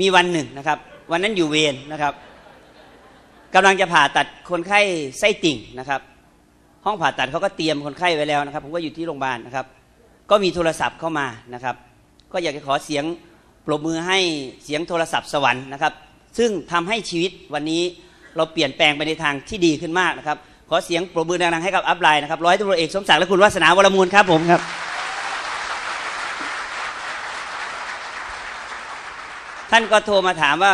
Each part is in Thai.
มีวันหนึ่งนะครับ วันนั้นอยู่เวรนะครับกำลังจะผ่าตัดคนไข้ไส้ติ่งนะครับ ห้องผ่าตัดเขาก็เตรียมคนไข้ไว้แล้วนะครับ ผมก็อยู่ที่โรงพยาบาลนะครับ ก็มีโทรศัพท์เข้ามานะครับ ก็อยากจะขอเสียงปรบมือให้เสียงโทรศัพท์สวรรค์นะครับ ซึ่งทำให้ชีวิตวันนี้เราเปลี่ยนแปลงไปในทางที่ดีขึ้นมากนะครับ ขอเสียงปรบมือดังๆให้กับอัพไลน์นะครับร้อยตำรวจเอกสมศักดิ์และคุณวัฒนาวรมูลครับผมครับ ท่านก็โทรมาถามว่า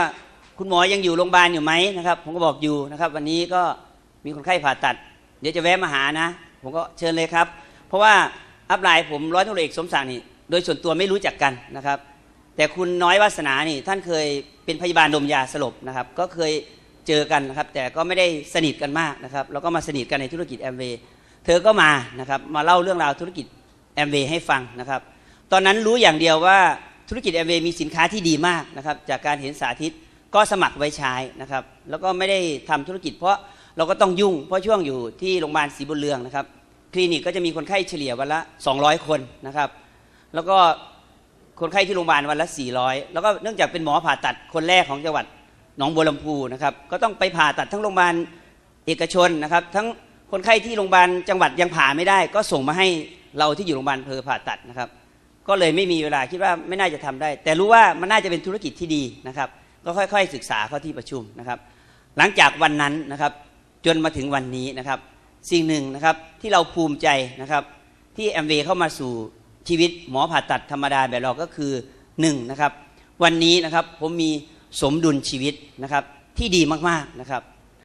คุณหมอยังอยู่โรงพยาบาลอยู่ไหมนะครับ ผมก็บอกอยู่นะครับ วันนี้ก็มีคนไข้ผ่าตัด เดี๋ยวจะแวะมาหานะ ผมก็เชิญเลยครับ เพราะว่าอัพไลน์ผมร้อยตำรวจเอกสมศักดิ์นี่โดยส่วนตัวไม่รู้จักกันนะครับ แต่คุณน้อยวาสนานี่ ท่านเคยเป็นพยาบาลดมยาสลบนะครับ ก็เคยเจอกันนะครับ แต่ก็ไม่ได้สนิทกันมากนะครับ แล้วก็มาสนิทกันในธุรกิจแอมเวย์เธอก็มานะครับมาเล่าเรื่องราวธุรกิจแอมเวย์ให้ฟังนะครับ ตอนนั้นรู้อย่างเดียวว่า ธุรกิจแอมเวย์มีสินค้าที่ดีมากนะครับจากการเห็นสาธิตก็สมัครไว้ใช้นะครับ แล้วก็ไม่ได้ทำธุรกิจเพราะเราก็ต้องยุ่ง เพราะช่วงอยู่ที่โรงพยาบาลศรีบุญเรืองนะครับ คลินิกก็จะมีคนไข้เฉลี่ยวันละ 200 คนนะครับ แล้วก็คนไข้ที่โรงพยาบาลวันละ 400 แล้วก็เนื่องจากเป็นหมอผ่าตัดคนแรกของจังหวัดหนองบัวลำพูนะครับ ก็ต้องไปผ่าตัดทั้งโรงพยาบาลเอกชนนะครับ ทั้งคนไข้ที่โรงพยาบาลจังหวัดยังผ่าไม่ได้ ก็ส่งมาให้เราที่อยู่โรงพยาบาลเพอผ่าตัดนะครับ ก็เลยไม่มีเวลาคิดว่าไม่น่าจะทำได้ แต่รู้ว่ามันน่าจะเป็นธุรกิจที่ดีนะครับ ก็ค่อยๆศึกษาเข้าที่ประชุมนะครับ หลังจากวันนั้นนะครับจนมาถึงวันนี้นะครับ สิ่งหนึ่งนะครับที่เราภูมิใจนะครับ ที่แอมเวเข้ามาสู่ชีวิตหมอผ่าตัดธรรมดาแบบเราก็คือหนึ่งนะครับ วันนี้นะครับผมมีสมดุลชีวิตนะครับที่ดีมากๆนะครับ